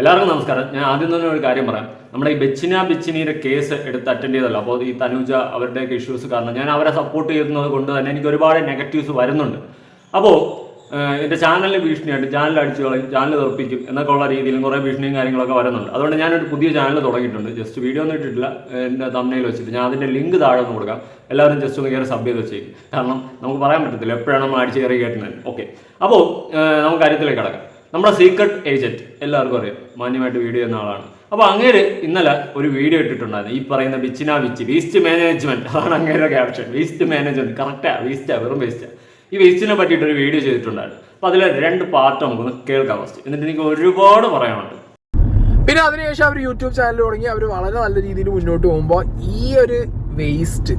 എല്ലാവർക്കും നമസ്കാരം. ഞാൻ ആദ്യം തന്നെ ഒരു കാര്യം പറയാം. നമ്മുടെ ഈ ബെച്ചിന ബെച്ചിനിയുടെ കേസ് എടുത്ത് അറ്റൻഡ് ചെയ്തല്ലോ. അപ്പോൾ ഈ തനുജ അവരുടെയൊക്കെ ഇഷ്യൂസ് കാരണം ഞാൻ അവരെ സപ്പോർട്ട് ചെയ്യുന്നത് കൊണ്ട് തന്നെ എനിക്ക് ഒരുപാട് നെഗറ്റീവ്സ് വരുന്നുണ്ട്. അപ്പോൾ എന്റെ ചാനലിൽ ഭീഷണിയായിട്ട് ചാനൽ അടിച്ചു കളയും ചാനൽ തെറപ്പിക്കും എന്നൊക്കെ ഉള്ള രീതിയിലും കുറേ ഭീഷണിയും കാര്യങ്ങളൊക്കെ വരുന്നുണ്ട്. അതുകൊണ്ട് ഞാനൊരു പുതിയ ചാനൽ തുടങ്ങിയിട്ടുണ്ട്. ജസ്റ്റ് വീഡിയോ ഒന്നും ഇട്ടിട്ടില്ല. എന്റെ തമ്മയിൽ വെച്ചിട്ട് ഞാൻ അതിന്റെ ലിങ്ക് താഴെ ഒന്ന് കൊടുക്കാം. എല്ലാവരും ജസ്റ്റ് ഒന്ന് കയറി സബ് ചെയ്ത് വെച്ചേക്കും. കാരണം നമുക്ക് പറയാൻ പറ്റത്തില്ല എപ്പോഴാണ് നമ്മൾ അടിച്ച് കയറി കേട്ടുന്നത്. ഓക്കെ അപ്പോൾ നമുക്ക് കാര്യത്തിലേക്ക് കിടക്കാം. നമ്മുടെ സീക്രട്ട് ഏജന്റ് എല്ലാവർക്കും അറിയാം. മാന്യമായിട്ട് വീഡിയോ ചെയ്യുന്ന ആളാണ്. അപ്പോൾ അങ്ങേര് ഇന്നലെ ഒരു വീഡിയോ ഇട്ടിട്ടുണ്ടായിരുന്നു. ഈ പറയുന്ന ബിച്ചിനാ ബിച്ച് വേസ്റ്റ് മാനേജ്മെന്റ് അതാണ് അങ്ങേരുടെ ക്യാപ്ഷൻ വേസ്റ്റ് മാനേജ്മെന്റ് കറക്റ്റാ വേസ്റ്റാ വെറും വേസ്റ്റാ ഈ വേസ്റ്റിനെ പറ്റിയിട്ട് ഒരു വീഡിയോ ചെയ്തിട്ടുണ്ടായിരുന്നു. അപ്പോൾ അതിലെ രണ്ട് പാർട്ട് നമുക്കൊന്ന് കേൾക്കാം ഫസ്റ്റ് എന്നിട്ട് എനിക്ക് ഒരുപാട് പറയാനുണ്ട്. പിന്നെ അതിനുശേഷം അവർ യൂട്യൂബ് ചാനൽ തുടങ്ങി. അവർ വളരെ നല്ല രീതിയിൽ മുന്നോട്ട് പോകുമ്പോൾ ഈ ഒരു വേസ്റ്റ്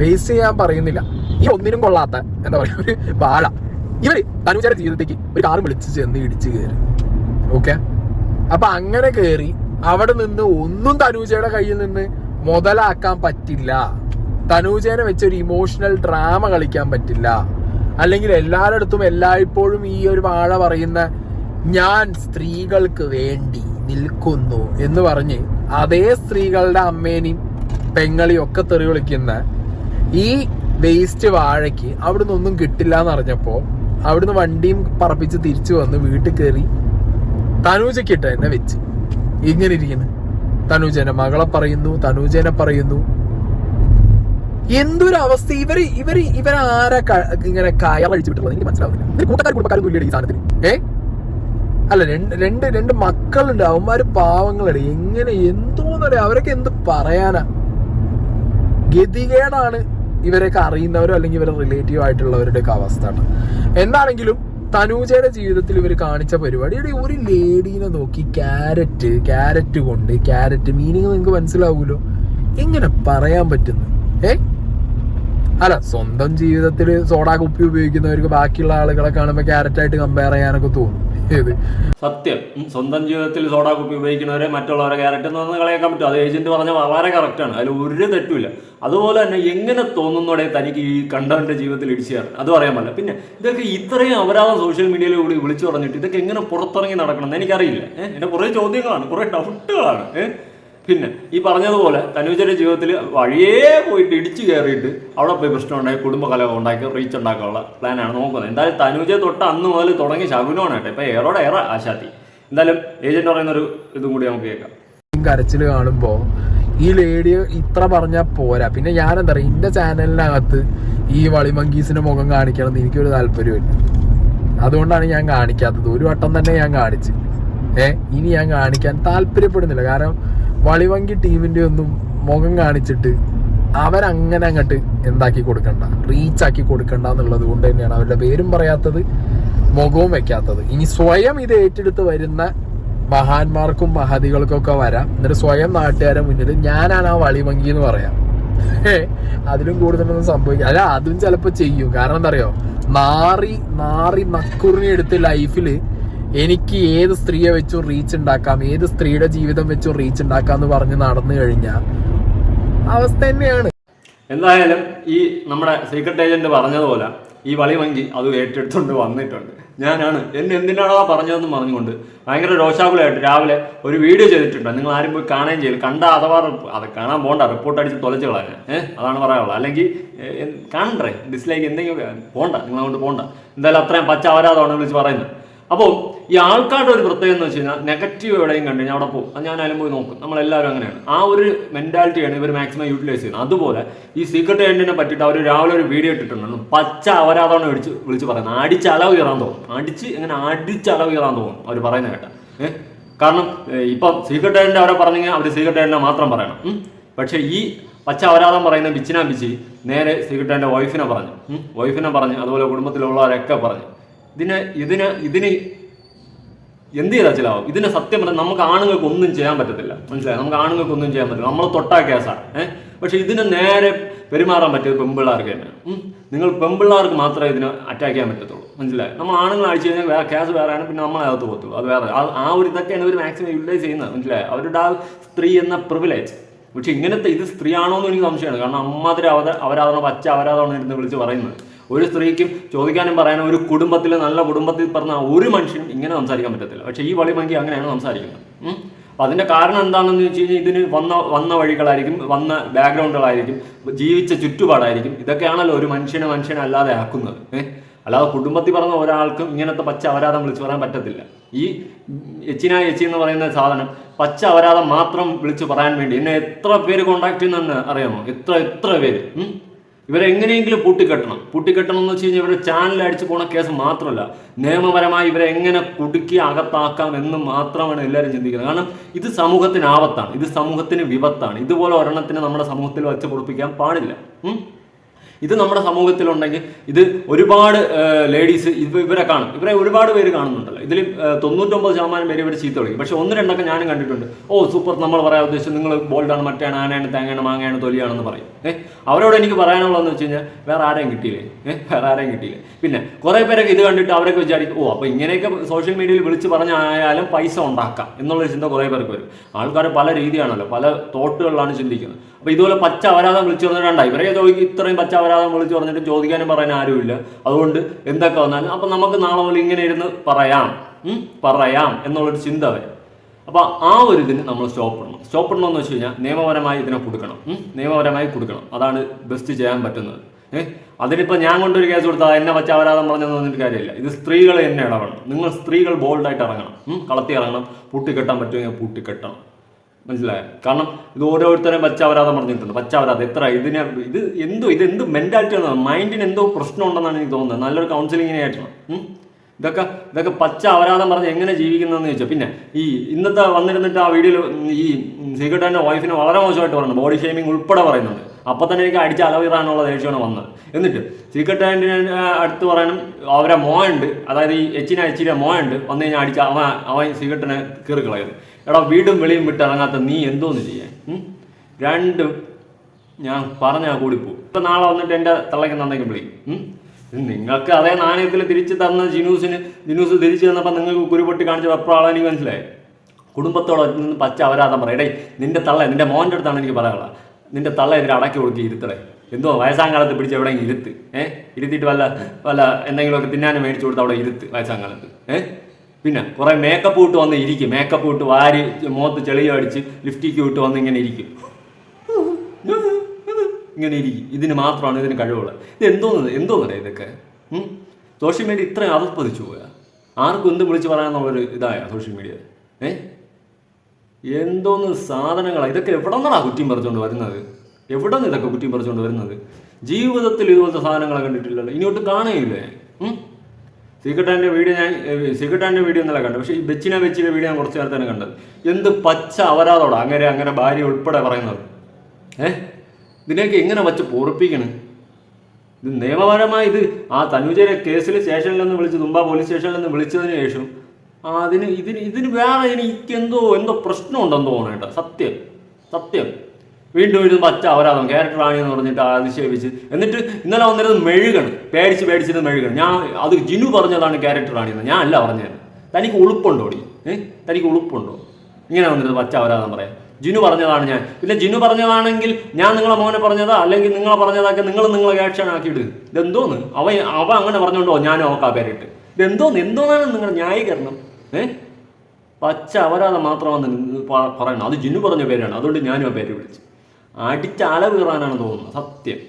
വേസ്റ്റ് ഞാൻ പറയുന്നില്ല. ഈ ഒന്നിനും കൊള്ളാത്ത എന്താ പറയുക ഒരു ബാള. ഇവർ അനുചാര ജീവിതത്തേക്ക് ഒരു കാറ് വിളിച്ച് ചെന്ന് ഇടിച്ച് കയറി ഓക്കെ അപ്പൊ അങ്ങനെ കയറി അവിടെ നിന്ന് ഒന്നും തനൂജയുടെ കയ്യിൽ നിന്ന് മുതലാക്കാൻ പറ്റില്ല. തനൂജേനെ വെച്ച് ഒരു ഇമോഷണൽ ഡ്രാമ കളിക്കാൻ പറ്റില്ല. അല്ലെങ്കിൽ എല്ലാവരുടെ എല്ലായ്പ്പോഴും ഈ ഒരു വാഴ പറയുന്ന ഞാൻ സ്ത്രീകൾക്ക് വേണ്ടി നിൽക്കുന്നു എന്ന് പറഞ്ഞ് അതേ സ്ത്രീകളുടെ അമ്മേനെയും പെങ്ങളെയും ഒക്കെ തെറി വിളിക്കുന്ന ഈ വേസ്റ്റ് വാഴയ്ക്ക് അവിടുന്ന് ഒന്നും കിട്ടില്ല എന്ന് അറിഞ്ഞപ്പോ അവിടുന്ന് വണ്ടിയും പറപ്പിച്ച് തിരിച്ചു വന്ന് വീട്ടിൽ കയറി തനൂജക്കിട്ട് എന്നെ വെച്ച്. ഇങ്ങനെ ഇരിക്കുന്നു. തനൂജനെ മകളെ പറയുന്നു തനൂജനെ പറയുന്നു. എന്തൊരു അവസ്ഥ ഇവർ ഇവർ ഇവരാരാ ഇങ്ങനെ കയറഴിച്ചു വിട്ടുള്ളത് എനിക്ക് മനസ്സിലാവുന്നില്ല. ഇവർ കൂട്ടക്കാർ ഈ ഏ? അല്ല രണ്ട് രണ്ട് രണ്ട് മക്കളുണ്ട്. അവന്മാര് പാവങ്ങളുണ്ട് എങ്ങനെ എന്തോന്നറിയാം. അവരൊക്കെ എന്ത് പറയാനാ? ഗതികേടാണ്. ഇവരൊക്കെ അറിയുന്നവരോ അല്ലെങ്കിൽ ഇവരെ റിലേറ്റീവ് ആയിട്ടുള്ളവരുടെ അവസ്ഥയാണ്. എന്താണെങ്കിലും തനൂജയുടെ ജീവിതത്തിൽ ഇവർ കാണിച്ച പരിപാടി ഇവിടെ ഒരു ലേഡീനെ നോക്കി ക്യാരറ്റ് ക്യാരറ്റ് കൊണ്ട് ക്യാരറ്റ് മീനിങ് നിങ്ങൾക്ക് മനസ്സിലാവൂലോ? എങ്ങനെ പറയാൻ പറ്റുന്നു? ഏ? അല്ല സ്വന്തം ജീവിതത്തിൽ സോഡാ കുപ്പി ഉപയോഗിക്കുന്നവർക്ക് ബാക്കിയുള്ള ആളുകളെ കാണുമ്പോൾ ക്യാരറ്റായിട്ട് കമ്പയർ ചെയ്യാനൊക്കെ തോന്നും. സത്യം. സ്വന്തം ജീവിതത്തിൽ സോഡാ കുപ്പി ഉപയോഗിക്കുന്നവരെ മറ്റുള്ളവരെ ക്യാരറ്റ് പറഞ്ഞ് കളയാക്കാൻ പറ്റും. അത് ഏജന്റ് പറഞ്ഞ വളരെ കറക്റ്റാണ് അതിൽ ഒരു തെറ്റുമില്ല. അതുപോലെ തന്നെ എങ്ങനെ തോന്നുന്നോടെ തനിക്ക് ഈ കണ്ടവന്റെ ജീവിതത്തിൽ ഇടിച്ചു കയറണം? അത് പറയാൻ പറ്റില്ല പിന്നെ ഇതൊക്കെ ഇത്രയും അപരാധം സോഷ്യൽ മീഡിയയിൽ കൂടി വിളിച്ചു പറഞ്ഞിട്ട് ഇതൊക്കെ എങ്ങനെ പുറത്തിറങ്ങി നടക്കണം എന്ന് എനിക്കറിയില്ല. ഏഹ് എന്റെ കുറേ ചോദ്യങ്ങളാണ്. കുറേ ഡൗട്ടുകളാണ് ഏഹ് പിന്നെ ഈ പറഞ്ഞതുപോലെ തനുജയുടെ ജീവിതത്തിൽ വഴിയേ പോയിട്ട് ഇടിച്ചു കയറിയിട്ട് അവിടെ പോയി പ്രശ്നം ഉണ്ടായി കുടുംബകലകം ഉണ്ടാക്കി റീച്ച് ഉണ്ടാക്കാനുള്ള പ്ലാനാണ് നോക്കുന്നത്. എന്തായാലും തനുജയെ തൊട്ട് അന്ന് മുതൽ തുടങ്ങി ശകുനമാണ് കേട്ടോ. ഇപ്പൊ ഏറോടെ ഏറെ ആശാത്തി. എന്തായാലും ഏജന്റ് പറയുന്ന ഒരു ഇതും കൂടി നമുക്ക് കേൾക്കാം. കരച്ചിൽ കാണുമ്പോ ഈ ലേഡി ഇത്ര പറഞ്ഞ പോരാ. പിന്നെ ഞാൻ എന്താ പറയുക എന്റെ ചാനലിനകത്ത് ഈ വളിമങ്കീസിന്റെ മുഖം കാണിക്കണം എന്ന് എനിക്കൊരു താല്പര്യമില്ല അതുകൊണ്ടാണ് ഞാൻ കാണിക്കാത്തത്. ഒരു വട്ടം തന്നെ ഞാൻ കാണിച്ചു. ഏ ഇനി ഞാൻ കാണിക്കാൻ താല്പര്യപ്പെടുന്നില്ല. കാരണം വളിവങ്കി ടീമിന്റെ ഒന്നും മുഖം കാണിച്ചിട്ട് അവരങ്ങനെ അങ്ങോട്ട് എന്താക്കി കൊടുക്കണ്ട റീച്ച് ആക്കി കൊടുക്കണ്ട എന്നുള്ളത് കൊണ്ട് തന്നെയാണ് അവരുടെ പേരും പറയാത്തത് മുഖവും വെക്കാത്തത്. ഇനി സ്വയം ഇത് ഏറ്റെടുത്ത് വരുന്ന മഹാന്മാർക്കും മഹതികൾക്കും ഒക്കെ വരാം. എന്നിട്ട് സ്വയം നാട്ടുകാരെ മുന്നിൽ ഞാനാണ് ആ വളിമങ്കി എന്ന് പറയാം. അതിലും കൂടുതലൊന്നും സംഭവിക്കാം അല്ല അതും ചിലപ്പോ ചെയ്യും. കാരണം എന്താ അറിയോ? നാറി നാറി നക്കുറിനെ എടുത്ത് ലൈഫിൽ എനിക്ക് ഏത് സ്ത്രീയെ വെച്ചും റീച്ച് ഉണ്ടാക്കാം ഏത് സ്ത്രീയുടെ ജീവിതം വെച്ചും റീച്ച് ഉണ്ടാക്കാം എന്ന് പറഞ്ഞ് നടന്നു കഴിഞ്ഞാൽ അവസ്ഥ തന്നെയാണ്. എന്തായാലും ഈ നമ്മുടെ സീക്രട്ട് ഏജന്റ് പറഞ്ഞതുപോലെ ഈ വളിവങ്കി അത് ഏറ്റെടുത്തുകൊണ്ട് വന്നിട്ടുണ്ട്. ഞാനാണ്. എന്നെ എന്തിനാണോ പറഞ്ഞതെന്ന് പറഞ്ഞുകൊണ്ട് ഭയങ്കര രോഷാകുലമായിട്ട് രാവിലെ ഒരു വീഡിയോ ചെയ്തിട്ടുണ്ട്. നിങ്ങൾ ആരും പോയി കാണുകയും ചെയ്യില്ല. കണ്ട അഥവാ അത് കാണാൻ പോണ്ട റിപ്പോർട്ട് അടിച്ച് തൊലച്ചു കളയാൻ. ഏഹ് അതാണ് പറയാനുള്ളത്. അല്ലെങ്കിൽ കാണണ്ടേ ഡിസ്ലൈക്ക് എന്തെങ്കിലും നിങ്ങളെ കൊണ്ട് പോണ്ട. എന്തായാലും അത്രയും പച്ച അവരാതാണ് വിളിച്ച് പറയുന്നത് അപ്പോൾ ഈ ആൾക്കാരുടെ ഒരു പ്രത്യേകത എന്ന് വെച്ച് കഴിഞ്ഞാൽ നെഗറ്റീവ് എവിടെയും കണ്ടു കഴിഞ്ഞാൽ അവിടെ പോകും. ഞാൻ ആയാലും പോയി നോക്കും. നമ്മളെല്ലാവരും അങ്ങനെയാണ്. ആ ഒരു മെന്റാലിറ്റിയാണ് ഇവർ മാക്സിമം യൂട്ടിലൈസ് ചെയ്യുന്നത്. അതുപോലെ ഈ സീക്രട്ട് ഏജന്റിനെ പറ്റിയിട്ട് അവർ രാവിലെ ഒരു വീഡിയോ ഇട്ടിട്ടുണ്ടായിരുന്നു പച്ച അവരാതാണ് വിളിച്ച് വിളിച്ച് പറയുന്നത്. അടിച്ച് അളവ് കയറാൻ തോന്നും. അടിച്ച് ഇങ്ങനെ അടിച്ച് അളവ് കയറാൻ തോന്നും അവർ പറയുന്ന കേട്ട. കാരണം ഇപ്പൊ സീക്രട്ട് ഏജന്റ് അവരെ പറഞ്ഞെങ്കിൽ അവർ സീക്രട്ട് ഏജന്റിനെ മാത്രം പറയണം. പക്ഷേ ഈ പച്ച അവരാതം പറയുന്ന ബിച്ചിനാ ബിച്ചി നേരെ സീക്രട്ട് ഏജന്റെ വൈഫിനെ പറഞ്ഞു. വൈഫിനെ പറഞ്ഞു. അതുപോലെ കുടുംബത്തിലുള്ളവരൊക്കെ പറഞ്ഞു. ഇതിന് ഇതിന് ഇതിന് എന്ത് ചെയ്താൽ ചിലാവും? ഇതിനെ സത്യം പറഞ്ഞാൽ നമുക്ക് ആണുങ്ങൾക്ക് ഒന്നും ചെയ്യാൻ പറ്റത്തില്ല. മനസ്സിലായി? നമുക്ക് ആണുങ്ങൾക്ക് ഒന്നും ചെയ്യാൻ പറ്റില്ല നമ്മൾ തൊട്ടാ കേസാണ്. ഏഹ് പക്ഷെ ഇതിന് നേരെ പെരുമാറാൻ പറ്റിയത് പെമ്പിള്ളാർക്ക് തന്നെ നിങ്ങൾ പെമ്പിള്ളാർക്ക് മാത്രമേ ഇതിനെ അറ്റാക്ക് ചെയ്യാൻ പറ്റത്തുള്ളൂ. മനസ്സിലായി? നമ്മൾ ആണുങ്ങൾ അടിച്ചു കഴിഞ്ഞാൽ വേറെ കേസ് വേറെയാണ് പിന്നെ നമ്മളെ അകത്ത് പോകത്തുള്ളൂ. അത് വേറെ. ആ- ഒരു ഇതൊക്കെയാണ് ഇവർ മാക്സിമം യൂട്ടിലൈസ് ചെയ്യുന്നത്. മനസ്സിലായി? അവരുടെ ആ സ്ത്രീ എന്ന പ്രിവിലേജ് പക്ഷെ ഇങ്ങനത്തെ ഇത് സ്ത്രീയാണോ എന്ന് എനിക്ക് സംശയമാണ്. കാരണം അമ്മാതിരി അവത അവരാധന പച്ച അവരാധമാണ് ഇരുന്ന് വിളിച്ച് പറയുന്നത്. ഒരു സ്ത്രീക്കും ചോദിക്കാനും പറയാനും ഒരു കുടുംബത്തിൽ നല്ല കുടുംബത്തിൽ പറഞ്ഞ ഒരു മനുഷ്യനും ഇങ്ങനെ സംസാരിക്കാൻ പറ്റത്തില്ല. പക്ഷേ ഈ വളിമങ്കി അങ്ങനെയാണ് സംസാരിക്കുന്നത്. അതിന്റെ കാരണം എന്താണെന്ന് വെച്ച് കഴിഞ്ഞാൽ ഇതിന് വന്ന വന്ന വഴികളായിരിക്കും വന്ന ബാക്ക്ഗ്രൗണ്ടുകളായിരിക്കും ജീവിച്ച ചുറ്റുപാടായിരിക്കും. ഇതൊക്കെയാണല്ലോ ഒരു മനുഷ്യനെ മനുഷ്യനല്ലാതെ ആക്കുന്നത്. അല്ലാതെ കുടുംബത്തിൽ പറഞ്ഞ ഒരാൾക്കും ഇങ്ങനത്തെ പച്ച അപരാധം വിളിച്ചു പറയാൻ പറ്റത്തില്ല. ഈ എച്ചിന എച്ചി എന്ന് പറയുന്ന സാധനം പച്ച അപരാധം മാത്രം വിളിച്ചു പറയാൻ വേണ്ടി എന്നെ എത്ര പേര് കോണ്ടാക്ട് ചെയ്യുന്നെന്ന് അറിയാമോ? എത്ര എത്ര പേര്? ഉം? ഇവരെ എങ്ങനെയെങ്കിലും പൂട്ടിക്കെട്ടണം പൂട്ടിക്കെട്ടണം എന്ന് വെച്ച് കഴിഞ്ഞാൽ ഇവരുടെ ചാനൽ അടിച്ചു പോണ കേസ് മാത്രമല്ല നിയമപരമായി ഇവരെ എങ്ങനെ കുടുക്കി അകത്താക്കാം എന്ന് മാത്രമാണ് എല്ലാവരും ചിന്തിക്കുന്നത് കാരണം ഇത് സമൂഹത്തിന് ആപത്താണ് ഇത് സമൂഹത്തിന് വിപത്താണ് ഇതുപോലെ ഒരെണ്ണത്തിന് നമ്മുടെ സമൂഹത്തിൽ വച്ച് പൊടിപ്പിക്കാൻ പാടില്ല? ഇത് നമ്മുടെ സമൂഹത്തിലുണ്ടെങ്കിൽ ഇത് ഒരുപാട് ലേഡീസ് ഇവ ഇവരെ കാണും. ഇവരെ ഒരുപാട് പേര് കാണുന്നുണ്ടല്ലോ. ഇതിൽ തൊണ്ണൂറ്റൊമ്പത് ശതമാനം പേര് ഇവർ ചീത്ത വിളിക്കും. പക്ഷെ ഒന്ന് രണ്ടൊക്കെ ഞാനും കണ്ടിട്ടുണ്ട്. ഓ സൂപ്പർ നമ്മൾ പറയാൻ ഉദ്ദേശിച്ചത് നിങ്ങൾ ബോൾഡാണ് മറ്റാണ് ആനയാണ് തേങ്ങയാണ് മാങ്ങയാണ് തൊലിയാണെന്ന് പറയും. ഏഹ് അവരോട് എനിക്ക് പറയാനുള്ളതെന്ന് വെച്ച് കഴിഞ്ഞാൽ വേറെ ആരെയും കിട്ടിയില്ലേ? ഏഹ് വേറെ ആരെയും കിട്ടിയില്ലേ? പിന്നെ കുറേ പേരൊക്കെ ഇത് കണ്ടിട്ട് അവരൊക്കെ വിചാരിക്കും ഓ അപ്പോൾ ഇങ്ങനെയൊക്കെ സോഷ്യൽ മീഡിയയിൽ വിളിച്ച് പറഞ്ഞായാലും പൈസ ഉണ്ടാക്കാം എന്നുള്ളൊരു ചിന്ത കുറേ പേർക്ക് വരും. ആൾക്കാർ പല രീതിയാണല്ലോ പല തോട്ടുകളിലാണ് ചിന്തിക്കുന്നത്. അപ്പോൾ ഇതുപോലെ പച്ച അപരാധം വിളിച്ചു പറഞ്ഞിട്ടുണ്ട് ഇവരെ ചോദിക്കും ഇത്രയും പച്ച അപരാധം വിളിച്ചു പറഞ്ഞിട്ട് ചോദിക്കാനും പറയാൻ ആരുമില്ല. അതുകൊണ്ട് എന്തൊക്കെ വന്നാലും അപ്പം നമുക്ക് നാളെ മുതൽ ഇങ്ങനെ ഇരുന്ന് പറയാം. പറയാം എന്നുള്ളൊരു ചിന്ത വരും. അപ്പോൾ ആ ഒരു ഇതിന് നമ്മൾ സ്റ്റോപ്പ് ഇടണം. സ്റ്റോപ്പ് ഇടണം എന്ന് വെച്ച് കഴിഞ്ഞാൽ നിയമപരമായി ഇതിനെ കൊടുക്കണം. നിയമപരമായി കൊടുക്കണം. അതാണ് ബെസ്റ്റ് ചെയ്യാൻ പറ്റുന്നത്. ഏഹ് അതിനിപ്പോൾ ഞാൻ കൊണ്ടൊരു കേസ് കൊടുത്താൽ എന്നെ പച്ച അപരാധം പറഞ്ഞെന്ന് പറഞ്ഞിട്ട് കാര്യമില്ല. ഇത് സ്ത്രീകൾ എന്നെ ഇടപെടണം. നിങ്ങൾ സ്ത്രീകൾ ബോൾഡായിട്ട് ഇറങ്ങണം. കളത്തി ഇറങ്ങണം. പൂട്ടിക്കെട്ടാൻ പറ്റുമെങ്കിൽ പൂട്ടിക്കെട്ടണം. മനസ്സിലായോ? കാരണം ഇത് ഓരോരുത്തരെയും പച്ച അപരാധം പറഞ്ഞിട്ടുണ്ട്. പച്ച അപരാധം എത്ര ഇതിനെ ഇത് എന്തോ ഇത് എന്ത് മെന്റാലിറ്റി ആണ്? മൈൻഡിന് എന്തോ പ്രശ്നം ഉണ്ടെന്നാണ് എനിക്ക് തോന്നുന്നത്. നല്ലൊരു കൗൺസിലിങ്ങിനെ ആയിട്ടാണ്. ഇതൊക്കെ ഇതൊക്കെ പച്ച അപരാധം പറഞ്ഞ് എങ്ങനെ ജീവിക്കുന്നതെന്ന് ചോദിച്ചാൽ പിന്നെ ഈ ഇന്നത്തെ വന്നിരുന്നിട്ട് ആ വീഡിയോയിൽ ഈ സീക്രട്ടാന്റെ വൈഫിനെ വളരെ മോശമായിട്ട് പറയുന്നു ബോഡി ഷേമിംഗ് ഉൾപ്പെടെ പറയുന്നുണ്ട്. അപ്പൊ തന്നെ എനിക്ക് അടിച്ച് അലവിറാനുള്ള ദേഷ്യമാണ് വന്നത്. എന്നിട്ട് സീക്രട്ട് ആൻഡിനെ അടുത്ത് പറയാനും അവരെ മോയുണ്ട്. അതായത് ഈ എച്ചിനെ എച്ചിനെ മോയുണ്ട്. വന്നു കഴിഞ്ഞാൽ അടിച്ച അവൻ അവൻ സീക്രട്ടിനെ കീറി കളയത് എടാ വീടും വെളിയും വിട്ട് ഇറങ്ങാത്ത നീ എന്തോന്ന് ചെയ്യാൻ? രണ്ടും ഞാൻ പറഞ്ഞാൽ കൂടിപ്പോവും ഇപ്പൊ നാളെ വന്നിട്ട് എന്റെ തള്ളയ്ക്ക് നന്നെങ്കിൽ വിളിക്കും. നിങ്ങൾക്ക് അതേ നാണയത്തിൽ തിരിച്ചു തന്ന ജിനൂസിന് ജിനൂസ് തിരിച്ചു തന്നപ്പോൾ നിങ്ങൾക്ക് കുരുപൊട്ടി കാണിച്ച വെപ്രാളെ എനിക്ക് മനസ്സിലായി. കുടുംബത്തോടെ നിന്ന് പച്ച അപരാധം പറയും. എടേ നിന്റെ തള്ള നിന്റെ മോന്റെ അടുത്താണ് എനിക്ക് പറയാനുള്ളത്. നിന്റെ തള്ള ഇതിൽ അടക്കി കൊടുക്കി ഇരുത്തടേ. എന്തോ വയസ്സാം കാലത്ത് പിടിച്ച് എവിടെയെങ്കിലും ഇരുത്ത്. ഏഹ് ഇരുത്തിയിട്ട് വല്ല വല്ല എന്തെങ്കിലുമൊക്കെ തിന്നാനും മേടിച്ചു കൊടുത്ത് അവിടെ ഇരുത്ത് വയസ്സാം കാലത്ത് ഏഹ് പിന്നെ കുറെ മേക്കപ്പ് ഇട്ട് വന്ന് ഇരിക്കും. മേക്കപ്പ് ഇട്ട് വാരി മുഖത്ത് ചെളിയോ അടിച്ച് ലിഫ്റ്റിക്ക് ഇട്ട് വന്ന് ഇങ്ങനെ ഇരിക്കും. ഇങ്ങനെ ഇരിക്കും. ഇതിന് മാത്രമാണ് ഇതിന് കഴിവുള്ളത്. ഇത് എന്തോന്നത് എന്തോന്നല്ലേ ഇതൊക്കെ? സോഷ്യൽ മീഡിയ ഇത്രയും അതപ്പതിച്ചു പോയാ? ആർക്കും എന്ത് വിളിച്ച് പറയാന്നുള്ളൊരു ഇതായ സോഷ്യൽ മീഡിയ? ഏ? എന്തോന്ന് സാധനങ്ങളാണ് ഇതൊക്കെ എവിടെ നിന്നാണ് കുറ്റിയും പറിച്ചുകൊണ്ട് വരുന്നത്? എവിടെ നിന്ന് ഇതൊക്കെ കുറ്റിയും പറിച്ചുകൊണ്ട് വരുന്നത്? ജീവിതത്തിൽ ഇതുപോലത്തെ സാധനങ്ങളെ കണ്ടിട്ടില്ലല്ലോ. ഇനിയോട്ട് കാണുകയില്ലേ? സീക്രട്ടാന്റെ വീഡിയോ ഞാൻ സീക്രട്ടാന്റെ വീഡിയോ എന്നല്ല കണ്ടത് പക്ഷേ ഈ ബെച്ചിനെ ബെച്ചിന്റെ വീഡിയോ ഞാൻ കുറച്ച് നേരത്തേനെ കണ്ടത്. എന്ത് പച്ച അവരാതോടാ അങ്ങനെ അങ്ങനെ ഭാര്യ ഉൾപ്പെടെ പറയുന്നത്. ഏ? ഇതിനെയൊക്കെ എങ്ങനെ വച്ച് പൊറപ്പിക്കണം? ഇത് നിയമപരമായി ഇത് ആ തനുജരെ കേസിൽ സ്റ്റേഷനിൽ നിന്ന് വിളിച്ച് തുമ്പ പോലീസ് സ്റ്റേഷനിൽ നിന്ന് വിളിച്ചതിന് ശേഷം അതിന് ഇതിന് ഇതിന് വേറെ എനിക്ക് എന്തോ എന്തോ പ്രശ്നമുണ്ടെന്ന് തോന്നുന്നു കേട്ടോ. സത്യം. സത്യം. വീണ്ടും വീണ്ടും പച്ച അപരാധം. ക്യാരക്ടർ ആണെന്ന് പറഞ്ഞിട്ട് അതിശേപിച്ച് എന്നിട്ട് ഇന്നലെ വന്നിരുന്നത് മെഴുകണ്. പേടിച്ച് പേടിച്ചിരുന്ന മെഴുകണ്. ഞാൻ അത് ജിനു പറഞ്ഞതാണ് ക്യാരക്ടർ ആണെന്ന് ഞാൻ അല്ല പറഞ്ഞത്. തനിക്ക് ഉളുപ്പുണ്ടോടി? ഏഹ് തനിക്ക് ഉളുപ്പുണ്ടോ? ഇങ്ങനെ വന്നിരുന്നത് പച്ച അപരാധം പറയാം ജിനു പറഞ്ഞതാണ് ഞാൻ. പിന്നെ ജിനു പറഞ്ഞതാണെങ്കിൽ ഞാൻ നിങ്ങളെ മോനെ പറഞ്ഞതാ അല്ലെങ്കിൽ നിങ്ങളെ പറഞ്ഞതാക്കി നിങ്ങൾ നിങ്ങളെ ക്യാപ്ഷൻ ആക്കിയിട്ട് ഇതെന്തോന്ന്? അവ അവ അങ്ങനെ പറഞ്ഞോണ്ടോ ഞാനും അവക്കാ പേരിട്ട്. ഇതെന്തോന്ന്? എന്തോന്നാണ് നിങ്ങളുടെ ന്യായീകരണം? ഏ? പച്ച അപരാധം മാത്രമാണ് പറയണം അത് ജിനു പറഞ്ഞ പേരാണ്. അതുകൊണ്ട് ഞാനും ആ പേര് വിളിച്ചു. അടിച്ച അല വീറാനാണ് തോന്നുന്നത്. സത്യം.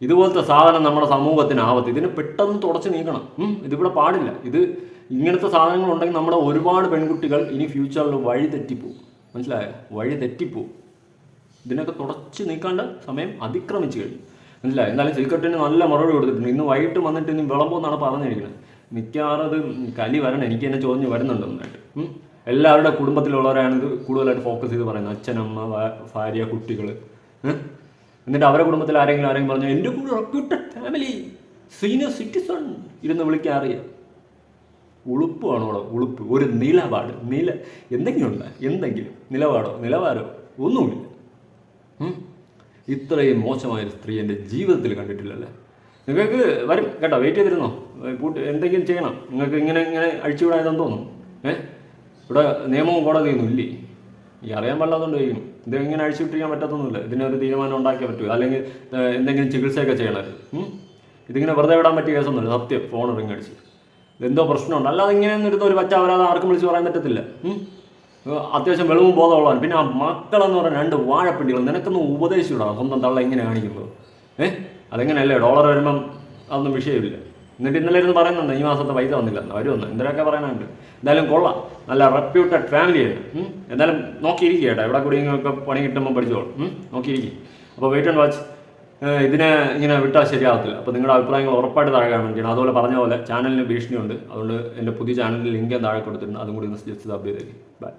ഇതുപോലത്തെ സാധനം നമ്മുടെ സമൂഹത്തിന് ആവത്ത് ഇതിന് പെട്ടെന്ന് തുടച്ച് നീക്കണം. ഇതിവിടെ പാടില്ല. ഇത് ഇങ്ങനത്തെ സാധനങ്ങൾ ഉണ്ടെങ്കിൽ നമ്മുടെ ഒരുപാട് പെൺകുട്ടികൾ ഇനി ഫ്യൂച്ചറിൽ വഴി തെറ്റിപ്പോവും. മനസ്സിലായോ? വഴി തെറ്റിപ്പോവും. ഇതിനൊക്കെ തുടച്ച് നീക്കാണ്ട് സമയം അതിക്രമിച്ചു കഴിഞ്ഞു. മനസ്സിലായി? എന്നാലും സീക്രട്ടിന് നല്ല മറുപടി കൊടുത്തിട്ടുണ്ട്. ഇന്ന് വൈകിട്ട് വന്നിട്ട് ഇനി വിളമ്പോന്നാണ് പറഞ്ഞിരിക്കുന്നത്. അത് കലി വരണം. എനിക്ക് തന്നെ ചോദിഞ്ഞ് വരുന്നുണ്ട് നന്നായിട്ട്. എല്ലാവരുടെ കുടുംബത്തിലുള്ളവരാണ് ഇത് കൂടുതലായിട്ട് ഫോക്കസ് ചെയ്ത് പറയുന്നത്. അച്ഛനമ്മ ഭാര്യ കുട്ടികൾ എന്നിട്ട് അവരുടെ കുടുംബത്തിൽ ആരെങ്കിലും ആരെങ്കിലും പറഞ്ഞു എന്റെ കൂടെ ഫാമിലി സീനിയർ സിറ്റിസൺ ഇരുന്ന് വിളിക്കാൻ അറിയാം ഉളുപ്പാണ് അവിടെ ഉളുപ്പ്. ഒരു നിലപാട് നില എന്തെങ്കിലും ഉണ്ട് എന്തെങ്കിലും നിലപാടോ നിലവാരോ ഒന്നുമില്ല. ഇത്രയും മോശമായൊരു സ്ത്രീ എന്റെ ജീവിതത്തിൽ കണ്ടിട്ടില്ലല്ലേ? നിങ്ങൾക്ക് വരും കേട്ടോ വെയിറ്റ് ചെയ്തിരുന്നോ? പൂട്ട് എന്തെങ്കിലും ചെയ്യണം. നിങ്ങൾക്ക് ഇങ്ങനെ ഇങ്ങനെ അഴിച്ചുവിടായതെന്ന് തോന്നും ഏ? ഇവിടെ നിയമവും കോടതിയൊന്നും ഇല്ലേ? ഈ അറിയാൻ പാടില്ലാത്തതുകൊണ്ട് കഴിയും ഇത് ഇങ്ങനെ അഴിച്ചുവിട്ടിരിക്കാൻ പറ്റത്തൊന്നുമില്ല. ഇതിനൊരു തീരുമാനം ഉണ്ടാക്കിയാൽ പറ്റൂ. അല്ലെങ്കിൽ എന്തെങ്കിലും ചികിത്സയൊക്കെ ചെയ്യണമായിരുന്നു. ഇതിങ്ങനെ വെറുതെ വിടാൻ പറ്റിയ കേസൊന്നുമില്ല. സത്യം ഫോൺ റിങ് അടിച്ച്. ഇതെന്തോ പ്രശ്നമുണ്ട്. അല്ലാതെ ഇങ്ങനെയൊന്നും ഇരുന്ന ഒരു പച്ച അവരാതെ ആർക്കും വിളിച്ച് പറയാൻ പറ്റത്തില്ല. അത്യാവശ്യം വെളിവും ബോധമുള്ളവൻ. പിന്നെ ആ മക്കളെന്ന് പറഞ്ഞ രണ്ട് വാഴപ്പിണ്ടികൾ. നിനക്കൊന്നും ഉപദേശിച്ചിടാം. സ്വന്തം തള്ള ഇങ്ങനെ കാണിക്കുന്നത് ഏഹ് അതെങ്ങനെയല്ലേ? ഡോളർ വരുമ്പം അതൊന്നും വിഷയമില്ല. എന്നിട്ട് ഇന്നലെ ഇരുന്ന് പറയുന്നുണ്ട് ഈ മാസത്തെ പൈസ വന്നില്ല വരുമെന്ന് എന്തിനൊക്കെ പറയാനുണ്ട് എന്തായാലും കൊള്ളാം. നല്ല റെപ്യൂട്ടഡ് ഫാമിലിയാണ്. എന്തായാലും നോക്കിയിരിക്കുക കേട്ടോ. എവിടെ കൂടി ഒക്കെ പണി കിട്ടുമ്പോൾ പഠിച്ചോളൂ. നോക്കിയിരിക്കും അപ്പോൾ വെയിറ്റ് ആൻഡ് വാച്ച് ഇതിനെ ഇങ്ങനെ വിട്ടാൽ ശരിയാകത്തില്ല. അപ്പോൾ നിങ്ങളുടെ അഭിപ്രായങ്ങൾ ഉറപ്പായിട്ട് താഴെ കമന്റ് ചെയ്യണം. അതുപോലെ പറഞ്ഞ പോലെ ചാനലിന് ഭീഷണിയുണ്ട്. അതുകൊണ്ട് എന്റെ പുതിയ ചാനലിന്റെ ലിങ്ക് താഴെ കൊടുത്തിട്ടുണ്ട്. അതും കൂടി ഒന്ന് ജസ്റ്റ് അപ്ഡേറ്റ് ചെയ്തേക്കും ബൈ